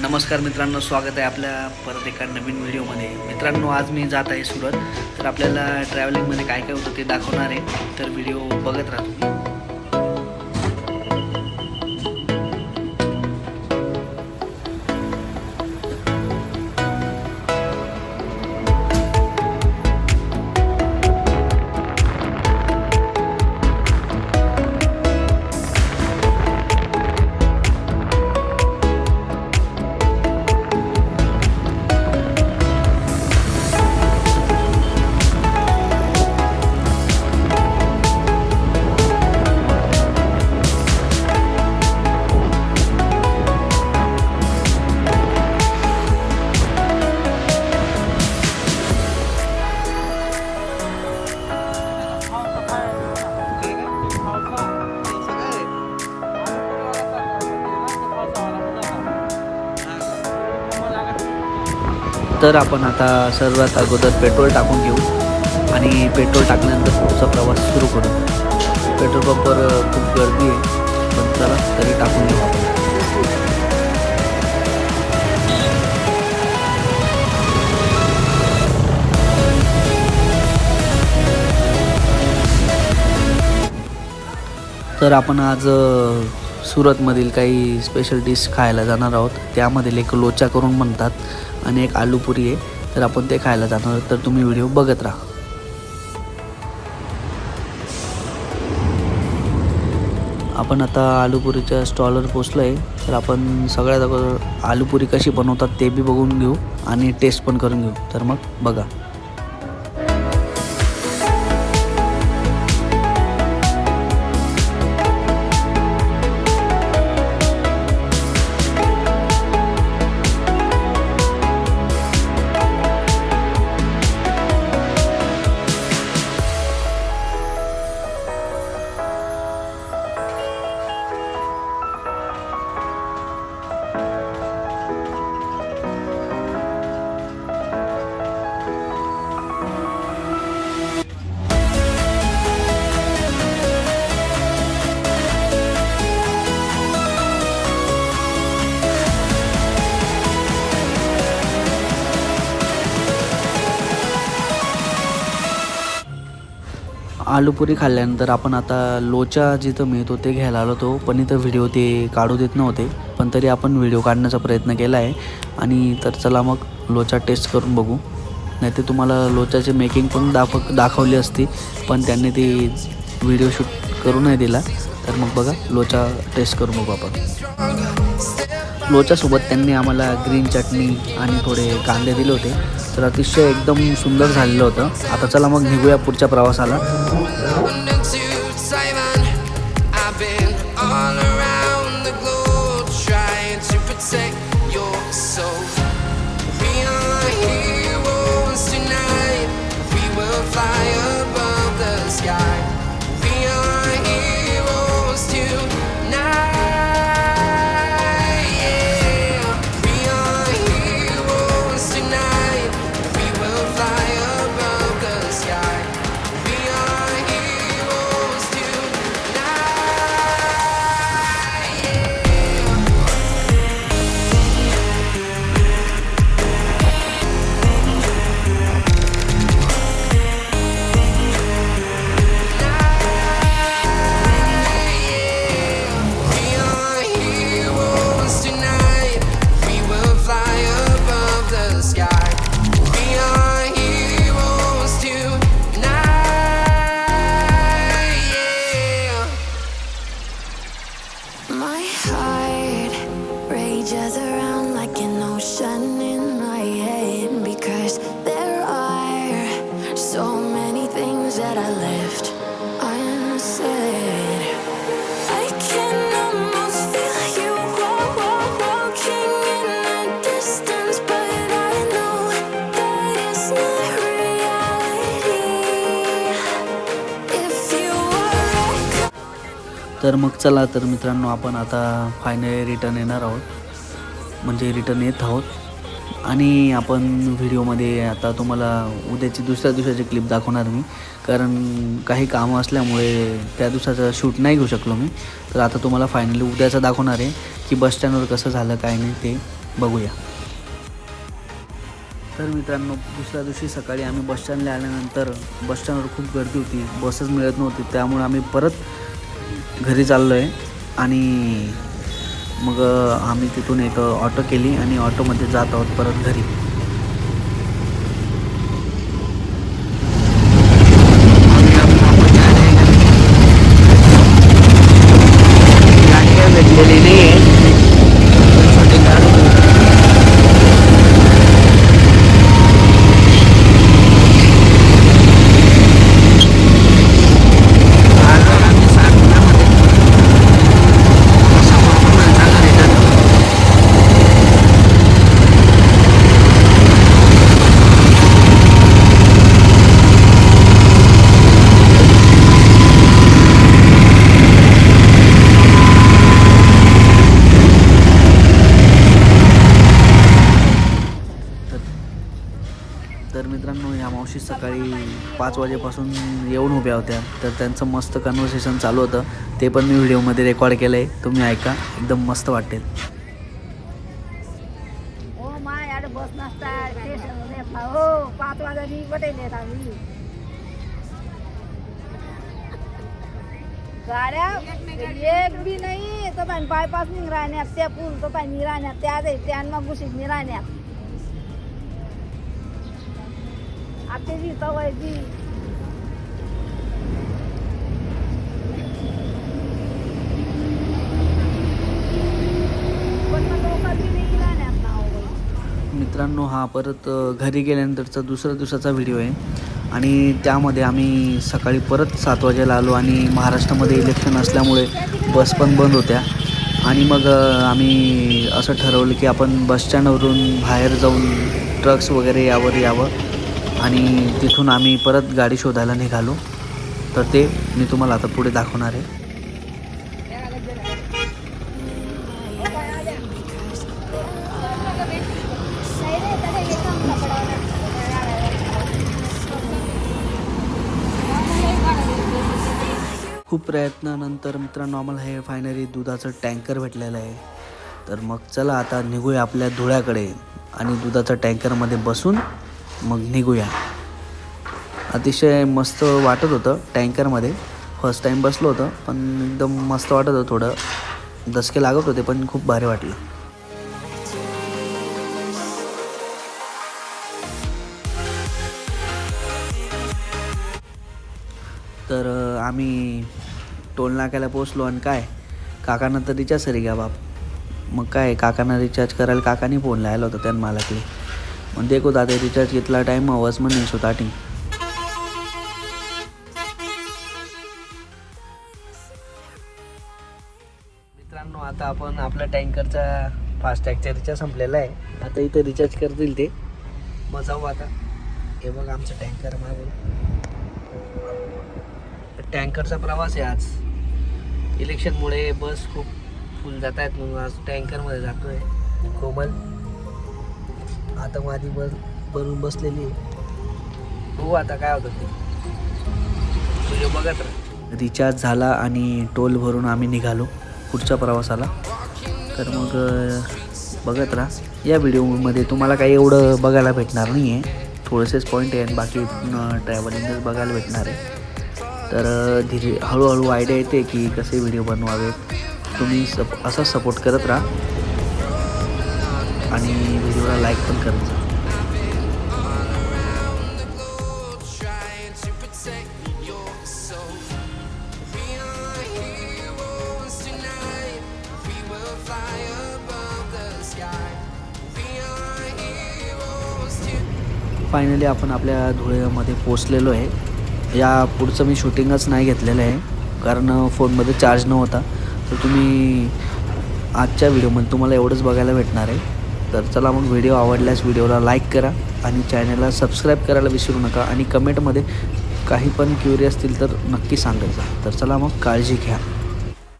नमस्कार मित्रांनो स्वागत आहे आपल्या परत एका नवीन व्हिडिओमध्ये. मित्रांनो आज मी जात आहे सुरत. तर आपल्याला ट्रॅव्हलिंगमध्ये काय काय होतं ते दाखवणार आहे. तर व्हिडिओ बघत राहतो. तर आपण आता सर्वात अगोदर पेट्रोल टाकून घेऊ आणि पेट्रोल टाकल्यानंतर पुढचा प्रवास सुरू करू. पेट्रोल पंपवर खूप गर्दी आहे पण चला तरी टाकून घेऊ आपण. तर आपण आज सुरतमधील काही स्पेशल डिश खायला जाणार आहोत. त्यामधील एक लोचा करून म्हणतात आणि एक आलूपुरी आहे. तर आपण ते खायला जाणार आहोत. तर तुम्ही व्हिडिओ बघत राहा. आपण आता आलूपुरीच्या स्टॉलवर पोचलो आहे तर आपण सगळ्यात अगोदर आलूपुरी कशी बनवतात ते बी बघून घेऊ आणि टेस्ट पण करून घेऊ. तर मग बघा. आलूपुरी खाल्ल्यानंतर आपण आता लोचा जिथं मिळतो ते घ्यायला आलो होतो पण इथं व्हिडिओ ते काढू देत नव्हते पण तरी आपण व्हिडिओ काढण्याचा प्रयत्न केला आहे. आणि तर चला मग लोचा टेस्ट करून बघू. नाही ते तुम्हाला लोचाची मेकिंग पण दाखव दाखवली असती पण त्यांनी ती व्हिडिओ शूट करू नाही दिला. तर मग बघा लोचा टेस्ट करून बघू आपण. लोच्यासोबत त्यांनी आम्हाला ग्रीन चटणी आणि थोडे कांदे दिले होते. तर अतिशय एकदम सुंदर झालेलं होतं. आता चला मग निघूया पुढच्या प्रवासाला. Rages around like an ocean in my head because there are so many things that I left unsaid. I can almost feel you whoa, whoa, walking in the distance, but I know that it's not reality. If you are तर मग चला तर मित्रांनो आपण आता finally return येणार आहोत म्हणजे रिटर्न येत आहोत. आणि आपण व्हिडिओमध्ये आता तुम्हाला उद्याची दुसऱ्या दिवसाची क्लिप दाखवणार मी. कारण काही कामं असल्यामुळे त्या दिवसाचा शूट नाही घेऊ शकलो मी. तर आता तुम्हाला फायनली उद्याचं दाखवणार आहे की बस स्टँडवर कसं झालं काय नाही ते बघूया. तर मित्रांनो दुसऱ्या दिवशी सकाळी आम्ही बसस्टँडला आल्यानंतर बसस्टँडवर खूप गर्दी होती बसच मिळत नव्हती. त्यामुळे आम्ही परत घरी चाललो आहे आणि मग आम्ही तिथून एक ऑटो केली आणि ऑटोमध्ये जात आहोत परत घरी. गाडी भेटलेली नाही आहे छोटी गाडी तर मित्रांनो या मावशी सकाळी पाच वाजेपासून येऊन उभ्या होत्या. तर त्यांचं मस्त कन्व्हर्सेशन चालू होतं. ते पण मी व्हिडिओमध्ये रेकॉर्ड केलं आहे तुम्ही ऐका एकदम मस्त वाटेल. हो माय बस हो पाच पटेल गाड्या एक बी नाही. तो पण बायपास निघ राहण्यात त्या पूल तो पण राहण्यात. त्या जाईल त्या मग गुशीत नि राहण्यात आता मित्रांनो हा परत घरी गेल्यानंतरचा दुसऱ्या दिवसाचा व्हिडिओ आहे. आणि त्यामध्ये आम्ही सकाळी परत सात वाजेला आलो आणि महाराष्ट्रामध्ये इलेक्शन असल्यामुळे बस पण बंद होत्या. आणि मग आम्ही असं ठरवलं की आपण बसस्टँडवरून बाहेर जाऊन ट्रक्स वगैरे यावर यावं. आणि तिथून आम्ही परत गाडी शोधायला निघालो. तर ते मी तुम्हाला आता पुढे दाखवणार आहे. खूप प्रयत्नानंतर मित्रांनो आम्हाला हे फायनली दुधाचं टँकर भेटलेलं आहे. तर मग चला आता निघूया आपल्या धुळ्याकडे आणि दुधाच्या टँकरमध्ये बसून मग निघूया. अतिशय मस्त वाटत होतं टँकरमध्ये. फर्स्ट टाईम बसलो होतं पण एकदम मस्त वाटत होतं थोडं. दसके लागत होते पण खूप भारी वाटलं. तर आम्ही टोल नाक्याला पोचलो आणि काय? काकांना तर रिचार्ज सरी घ्या बाप. मग काय काकांना रिचार्ज करायला काकाने फोन लायला होता त्यानं मला की देखो दादा रिचार्ज घेतला टाईम हवस म्हणून स्टार्टिंग मित्रांनो आता आपण आपल्या टँकरचा फास्टॅगचा रिचार्ज संपलेला आहे. आता इथं रिचार्ज करतील ते. मग जाऊ आता. हे बघ आमचं टँकर मागून. टँकरचा प्रवास आहे आज. इलेक्शनमुळे बस खूप फुल जात आहेत म्हणून आज टँकरमध्ये जातो आहे कोमल. आता माझी बस भरून बसलेली आहे. हो आता काय होतं ते. तुझे बघत रिचार्ज झाला आणि टोल भरून आम्ही निघालो पुढच्या प्रवासाला. तर मग बघत राहा. या व्हिडिओमध्ये तुम्हाला काही एवढं बघायला भेटणार नाही आहे थोडेसेच पॉईंट आहे आणि बाकी ट्रॅव्हलिंगच बघायला भेटणार आहे. तर धीरे हळूहळू आयडिया येते की कसे व्हिडिओ बनवावेत. तुम्ही सप असा सपोर्ट करत राहा. आणि व्हिडिओला लाईक पण करत जा. फायनली आपण आपल्या धुळेमध्ये पोचलेलो आहे. या पुढचं मी शूटिंगच नाही घेतलेलं आहे कारण फोनमध्ये चार्ज नव्हता. तर तुम्ही आजच्या व्हिडिओमध्ये तुम्हाला एवढंच बघायला भेटणार आहे. तर चला मग व्हिडिओ आवडल्यास व्हिडिओला लाईक करा आणि चॅनलला सबस्क्राईब करायला विसरू नका आणि कमेंटमध्ये काही पण क्युरी असतील तर नक्की सांगायचं तर चला मग काळजी घ्या.